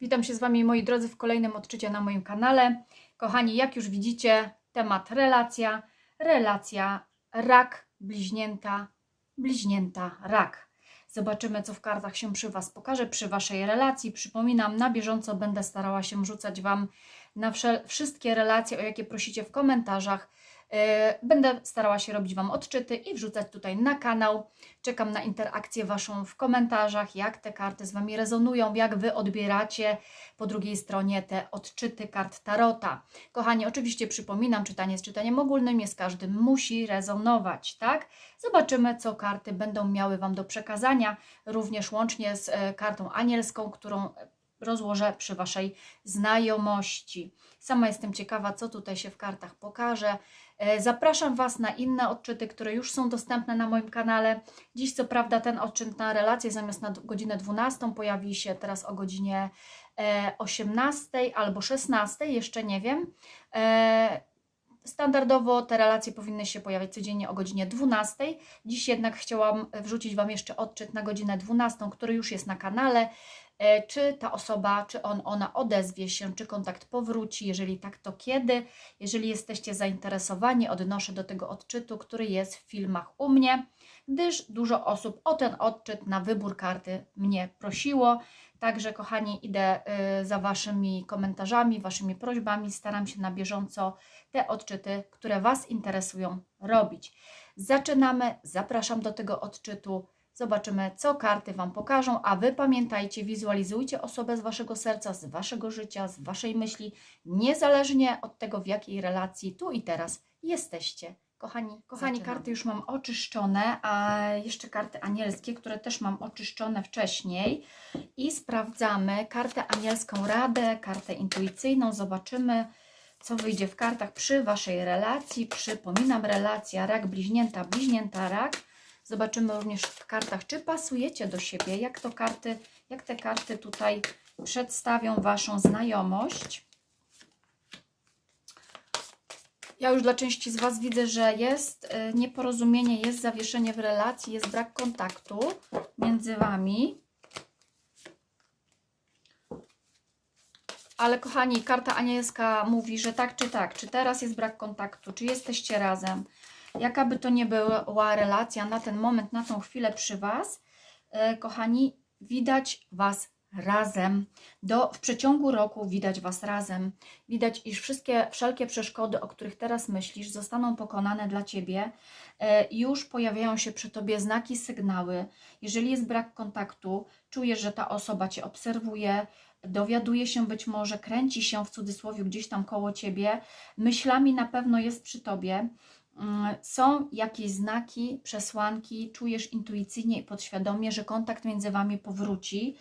Witam się z Wami, moi drodzy, w kolejnym odczycie na moim kanale. Kochani, jak już widzicie, temat relacja, relacja, rak, bliźnięta, bliźnięta, rak. Zobaczymy, co w kartach się przy Was pokaże, przy Waszej relacji. Przypominam, na bieżąco będę starała się rzucać Wam na wszel- wszystkie relacje, o jakie prosicie w komentarzach. Yy, Będę starała się robić Wam odczyty i wrzucać tutaj na kanał. Czekam na interakcję Waszą w komentarzach, jak te karty z Wami rezonują, jak Wy odbieracie po drugiej stronie te odczyty kart Tarota. Kochani, oczywiście przypominam, czytanie z czytaniem ogólnym jest każdym musi rezonować, tak? Zobaczymy, co karty będą miały Wam do przekazania, również łącznie z e, kartą anielską, którą rozłożę przy Waszej znajomości. Sama jestem ciekawa, co tutaj się w kartach pokaże. E, Zapraszam Was na inne odczyty, które już są dostępne na moim kanale. Dziś, co prawda, ten odczyt na relację zamiast na godzinę 12 pojawi się teraz o godzinie e, 18 albo 16, jeszcze nie wiem. E, Standardowo te relacje powinny się pojawiać codziennie o godzinie 12. Dziś jednak chciałam wrzucić Wam jeszcze odczyt na godzinę 12, który już jest na kanale. E, Czy ta osoba, czy on, ona odezwie się, czy kontakt powróci, jeżeli tak, to kiedy. Jeżeli jesteście zainteresowani, odnoszę do tego odczytu, który jest w filmach u mnie, gdyż dużo osób o ten odczyt na wybór karty mnie prosiło. Także, kochani, idę y, za Waszymi komentarzami, Waszymi prośbami. Staram się na bieżąco te odczyty, które Was interesują, robić. Zaczynamy. Zapraszam do tego odczytu. Zobaczymy, co karty Wam pokażą, a Wy pamiętajcie, wizualizujcie osobę z Waszego serca, z Waszego życia, z Waszej myśli, niezależnie od tego, w jakiej relacji tu i teraz jesteście. Kochani, kochani, karty już mam oczyszczone, a jeszcze karty anielskie, które też mam oczyszczone wcześniej. I sprawdzamy kartę anielską radę, kartę intuicyjną. Zobaczymy, co wyjdzie w kartach przy Waszej relacji. Przypominam, relacja rak, bliźnięta, bliźnięta, rak. Zobaczymy również w kartach, czy pasujecie do siebie, jak to karty, jak te karty tutaj przedstawią Waszą znajomość. Ja już dla części z Was widzę, że jest y, nieporozumienie, jest zawieszenie w relacji, jest brak kontaktu między Wami. Ale kochani, karta anielska mówi, że tak czy tak, czy teraz jest brak kontaktu, czy jesteście razem. Jaka by to nie była relacja na ten moment, na tą chwilę przy Was, e, kochani, widać Was razem. Do, w przeciągu roku widać Was razem. Widać, iż wszystkie, wszelkie przeszkody, o których teraz myślisz, zostaną pokonane dla Ciebie. E, Już pojawiają się przy Tobie znaki, sygnały. Jeżeli jest brak kontaktu, czujesz, że ta osoba Cię obserwuje, dowiaduje się być może, kręci się w cudzysłowie gdzieś tam koło Ciebie, myślami na pewno jest przy Tobie. Mm, Są jakieś znaki, przesłanki, czujesz intuicyjnie i podświadomie, że kontakt między Wami powróci.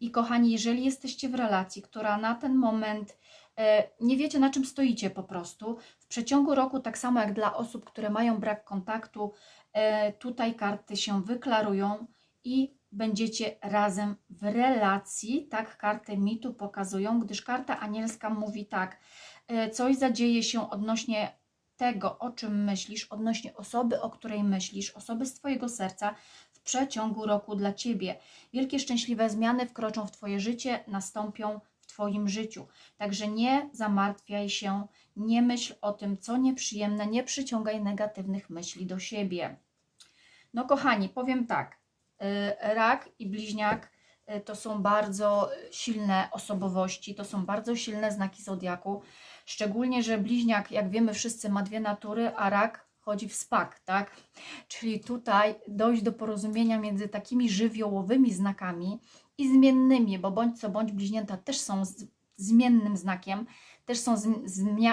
I kochani, jeżeli jesteście w relacji, która na ten moment e, nie wiecie na czym stoicie po prostu, w przeciągu roku, tak samo jak dla osób, które mają brak kontaktu, e, tutaj karty się wyklarują i będziecie razem w relacji. Tak karty mi tu pokazują, gdyż karta anielska mówi tak, e, coś zadzieje się odnośnie tego, o czym myślisz, odnośnie osoby, o której myślisz, osoby z Twojego serca w przeciągu roku dla Ciebie. Wielkie szczęśliwe zmiany wkroczą w Twoje życie, nastąpią w Twoim życiu. Także nie zamartwiaj się, nie myśl o tym, co nieprzyjemne, nie przyciągaj negatywnych myśli do siebie. No kochani, powiem tak, y, rak i bliźniak to są bardzo silne osobowości, to są bardzo silne znaki zodiaku. Szczególnie, że bliźniak, jak wiemy wszyscy, ma dwie natury, a rak chodzi w spak, tak? Czyli tutaj dojść do porozumienia między takimi żywiołowymi znakami i zmiennymi, bo bądź co bądź bliźnięta też są zmiennym znakiem, też są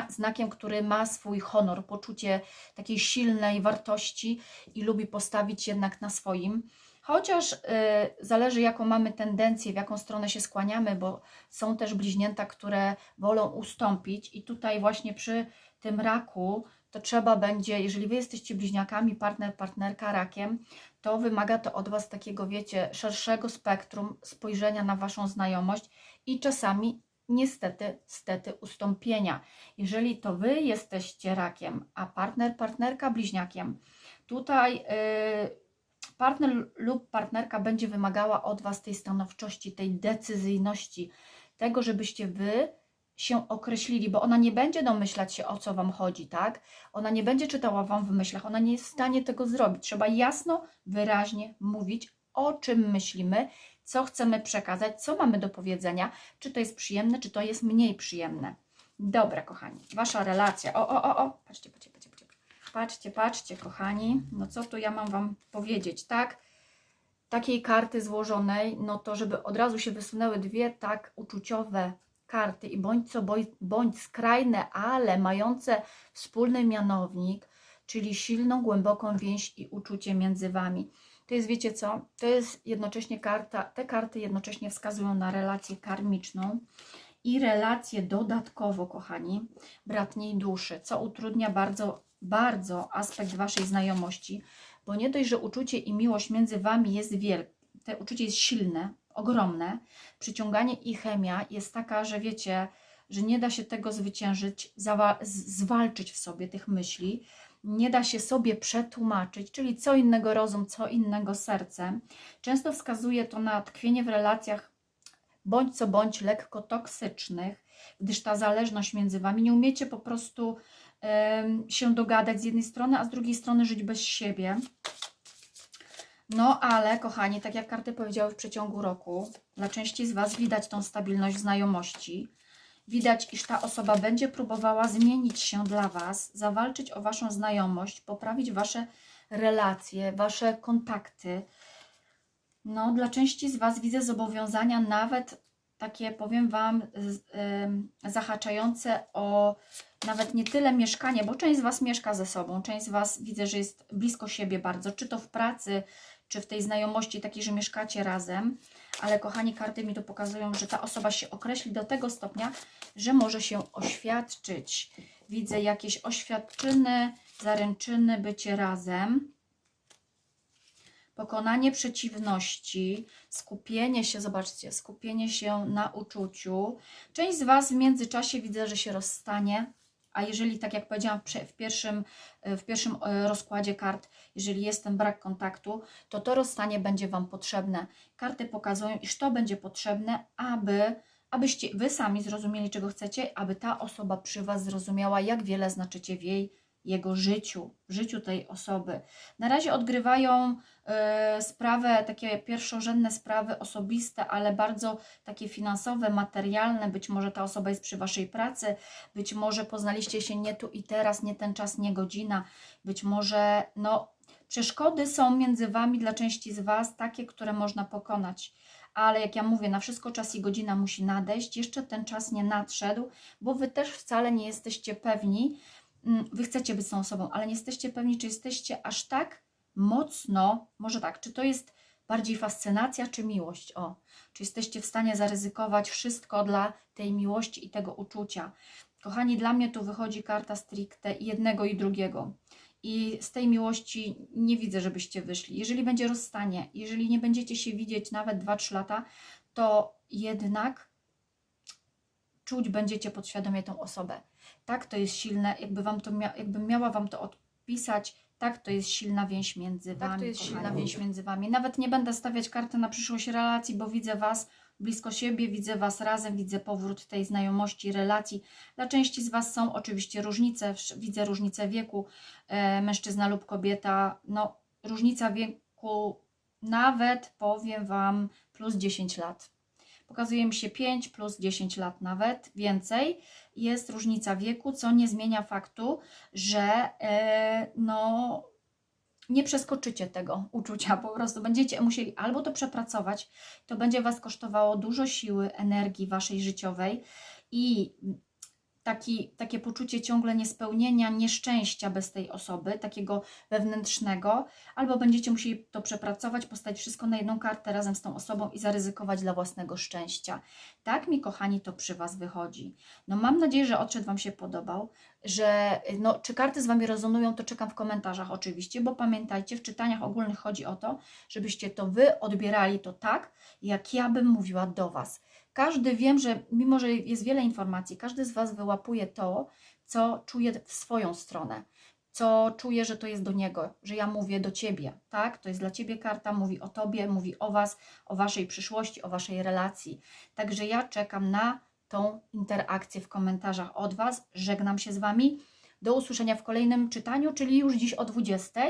znakiem, który ma swój honor, poczucie takiej silnej wartości i lubi postawić jednak na swoim. Chociaż y, zależy, jaką mamy tendencję, w jaką stronę się skłaniamy, bo są też bliźnięta, które wolą ustąpić, i tutaj właśnie przy tym raku to trzeba będzie, jeżeli wy jesteście bliźniakami, partner, partnerka rakiem, to wymaga to od was takiego, wiecie, szerszego spektrum spojrzenia na waszą znajomość i czasami niestety, stety ustąpienia. Jeżeli to wy jesteście rakiem, a partner, partnerka bliźniakiem, tutaj. Yy, partner lub partnerka będzie wymagała od Was tej stanowczości, tej decyzyjności, tego, żebyście wy się określili, bo ona nie będzie domyślać się, o co Wam chodzi, tak? Ona nie będzie czytała Wam w myślach, ona nie jest w stanie tego zrobić. Trzeba jasno, wyraźnie mówić, o czym myślimy, co chcemy przekazać, co mamy do powiedzenia, czy to jest przyjemne, czy to jest mniej przyjemne. Dobra, kochani, Wasza relacja. O, o, o, o, patrzcie, patrzcie, patrzcie, patrzcie. Kochani. No co tu ja mam Wam powiedzieć, tak? Takiej karty złożonej, no to żeby od razu się wysunęły dwie tak uczuciowe karty i bądź co bądź skrajne, ale mające wspólny mianownik, czyli silną, głęboką więź i uczucie między Wami. To jest, wiecie co, to jest jednocześnie karta, te karty jednocześnie wskazują na relację karmiczną i relację dodatkowo, kochani, bratniej duszy, co utrudnia bardzo, bardzo aspekt Waszej znajomości, bo nie dość, że uczucie i miłość między Wami jest wielkie, te uczucie jest silne, ogromne, przyciąganie i chemia jest taka, że wiecie, że nie da się tego zwyciężyć, zwalczyć w sobie tych myśli, nie da się sobie przetłumaczyć, czyli co innego rozum, co innego serce. Często wskazuje to na tkwienie w relacjach bądź co bądź lekko toksycznych, gdyż ta zależność między Wami, nie umiecie po prostu się dogadać z jednej strony, a z drugiej strony żyć bez siebie. No ale, kochani, tak jak karty powiedziały w przeciągu roku, dla części z Was widać tą stabilność znajomości. Widać, iż ta osoba będzie próbowała zmienić się dla Was, zawalczyć o Waszą znajomość, poprawić Wasze relacje, Wasze kontakty. No, dla części z Was widzę zobowiązania, nawet takie, powiem Wam, zahaczające o nawet nie tyle mieszkanie, bo część z Was mieszka ze sobą, część z Was widzę, że jest blisko siebie bardzo, czy to w pracy, czy w tej znajomości takiej, że mieszkacie razem, ale kochani, karty mi tu pokazują, że ta osoba się określi do tego stopnia, że może się oświadczyć. Widzę jakieś oświadczyny, zaręczyny, bycie razem. Pokonanie przeciwności, skupienie się, zobaczcie, skupienie się na uczuciu. Część z Was w międzyczasie widzę, że się rozstanie, a jeżeli, tak jak powiedziałam w prze- w pierwszym, e, pierwszym e, rozkładzie kart, jeżeli jest ten brak kontaktu, to to rozstanie będzie Wam potrzebne. Karty pokazują, iż to będzie potrzebne, aby, abyście Wy sami zrozumieli, czego chcecie, aby ta osoba przy Was zrozumiała, jak wiele znaczycie w jej, jego życiu, życiu tej osoby. Na razie odgrywają e, sprawę, takie pierwszorzędne sprawy osobiste, ale bardzo takie finansowe, materialne. Być może ta osoba jest przy Waszej pracy, być może poznaliście się nie tu i teraz, nie ten czas, nie godzina, być może no, przeszkody są między Wami dla części z Was takie, które można pokonać. Ale jak ja mówię, na wszystko czas i godzina musi nadejść. Jeszcze ten czas nie nadszedł, bo Wy też wcale nie jesteście pewni. Mm, Wy chcecie być tą osobą, ale nie jesteście pewni, czy jesteście aż tak mocno, może tak, czy to jest bardziej fascynacja, czy miłość? O, czy jesteście w stanie zaryzykować wszystko dla tej miłości i tego uczucia? Kochani, dla mnie tu wychodzi karta stricte jednego i drugiego. I z tej miłości nie widzę, żebyście wyszli. Jeżeli będzie rozstanie, jeżeli nie będziecie się widzieć nawet 2-3 lata, to jednak czuć będziecie podświadomie tą osobę. Tak, to jest silne, jakby wam to mia- jakbym miała wam to odpisać, tak, to jest silna więź między wami. Tak, to jest silna więź między wami. Nawet nie będę stawiać karty na przyszłość relacji, bo widzę was blisko siebie, widzę was razem, widzę powrót tej znajomości, relacji. Dla części z was są oczywiście różnice, widzę różnicę wieku, e, mężczyzna lub kobieta, no różnica wieku nawet powiem wam plus 10 lat. Pokazuje mi się 5 plus 10 lat nawet, więcej. Jest różnica wieku, co nie zmienia faktu, że e, no, nie przeskoczycie tego uczucia. Po prostu będziecie musieli albo to przepracować, to będzie Was kosztowało dużo siły, energii Waszej życiowej i taki, takie poczucie ciągle niespełnienia, nieszczęścia bez tej osoby, takiego wewnętrznego, albo będziecie musieli to przepracować, postawić wszystko na jedną kartę razem z tą osobą i zaryzykować dla własnego szczęścia. Tak mi, kochani, to przy Was wychodzi. No mam nadzieję, że odszedł Wam się podobał, że no, czy karty z Wami rezonują, to czekam w komentarzach oczywiście, bo pamiętajcie, w czytaniach ogólnych chodzi o to, żebyście to Wy odbierali to tak, jak ja bym mówiła do Was. Każdy wiem, że mimo, że jest wiele informacji, każdy z Was wyłapuje to, co czuje w swoją stronę. co czuję, że to jest do niego, że ja mówię do ciebie, tak? To jest dla ciebie karta, mówi o tobie, mówi o was, o waszej przyszłości, o waszej relacji. Także ja czekam na tą interakcję w komentarzach od was. Żegnam się z wami. Do usłyszenia w kolejnym czytaniu, czyli już dziś o 20.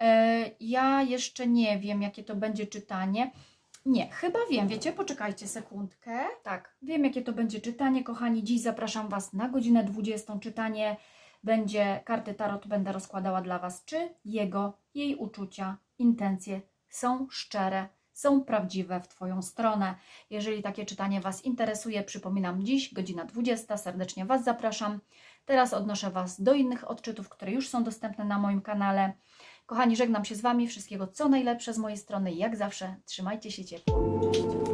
E, Ja jeszcze nie wiem, jakie to będzie czytanie. Nie, chyba wiem, wiecie, poczekajcie sekundkę. Tak, wiem, jakie to będzie czytanie, kochani. Dziś zapraszam Was na godzinę 20. Czytanie będzie, karty Tarot będę rozkładała dla Was, czy jego, jej uczucia, intencje są szczere, są prawdziwe w Twoją stronę. Jeżeli takie czytanie Was interesuje, przypominam dziś, godzina 20, serdecznie Was zapraszam. Teraz odnoszę Was do innych odczytów, które już są dostępne na moim kanale. Kochani, żegnam się z Wami. Wszystkiego co najlepsze z mojej strony. Jak zawsze, trzymajcie się ciepło. Cześć.